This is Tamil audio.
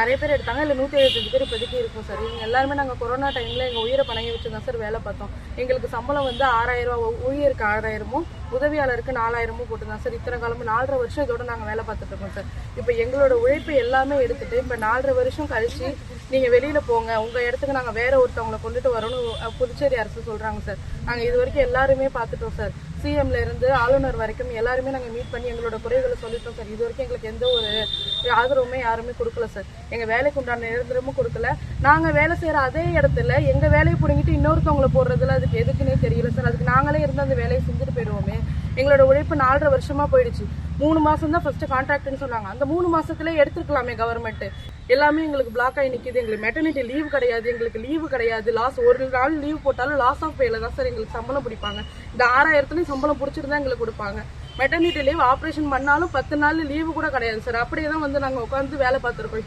நிறைய பேர் எடுத்தாங்க. இல்லை நூற்றி எழுபத்தஞ்சு பேர் இப்போதைக்கு இருக்கும் சார் இவங்க எல்லாருமே நாங்கள் கொரோனா டைமில் எங்கள் உயிரை பணங்கி வச்சு தான் சார் வேலை பார்த்தோம். எங்களுக்கு சம்பளம் வந்து ஆறாயிரம் ரூபா ஊழியருக்கு ஆறாயிரமும் உதவியாளருக்கு நாலாயிரமும் போட்டு தான் சார் இத்தனை காலமும் நாலரை வருஷம் இதோட நாங்கள் வேலை பார்த்துட்டு இருக்கோம் சார் இப்போ எங்களோட உழைப்பு எல்லாமே எடுத்துட்டு இப்போ நாலரை வருஷம் கழிச்சு நீங்கள் வெளியில் போங்க. உங்கள் இடத்துக்கு நாங்கள் வேற ஒருத்தவங்களை கொண்டுட்டு வரணும்னு புதுச்சேரி அரசு சொல்கிறாங்க சார் நாங்கள் இது வரைக்கும் எல்லாருமே பார்த்துட்டோம் சார் சிஎம்ல இருந்து ஆளுநர் வரைக்கும் எல்லாருமே நாங்கள் மீட் பண்ணி எங்களோட குறைகளை சொல்லிட்டோம் சார் இது வரைக்கும் எங்களுக்கு எந்த ஒரு ஆதரவுமே யாருமே கொடுக்கல சார் எங்கள் வேலைக்கு உண்டான நிரந்தரமும் கொடுக்கல. நாங்கள் வேலை செய்கிற அதே இடத்துல எங்கள் வேலையை பிடிங்கிட்டு இன்னொருத்தவங்களை போடுறதுல அதுக்கு எதுக்குன்னே தெரியல சார் அதுக்கு நாங்களே இருந்து அந்த வேலையை செஞ்சுட்டு போயிடுவோமே. எங்களோட உழைப்பு நாலரை வருஷமா போயிடுச்சு. மூணு மாசம் தான் ஃபர்ஸ்ட் கான்ட்ராக்ட்னு சொன்னாங்க. அந்த மூணு மாசத்துல எடுத்துருக்கலாமே கவர்மெண்ட் எல்லாமே எங்களுக்கு பிளாக் ஆகி நிற்கிது எங்களுக்கு மெட்டர்னிட்டி லீவ் கிடையாது. எங்களுக்கு லீவு கிடையாது. லாஸ் ஒரு நாள் லீவ் போட்டாலும் லாஸ் ஆஃப் பேல தான் சார் எங்களுக்கு சம்பளம் பிடிப்பாங்க. இந்த ஆறாயிரத்துலையும் சம்பளம் பிடிச்சிருந்தா எங்களுக்கு கொடுப்பாங்க. மெட்டர்னிட்டி லீவ் ஆப்ரேஷன் பண்ணாலும் பத்து நாள் லீவு கூட கிடையாது சார் அப்படியே தான் வந்து நாங்கள் உட்காந்து வேலை பார்த்துருக்கோம்.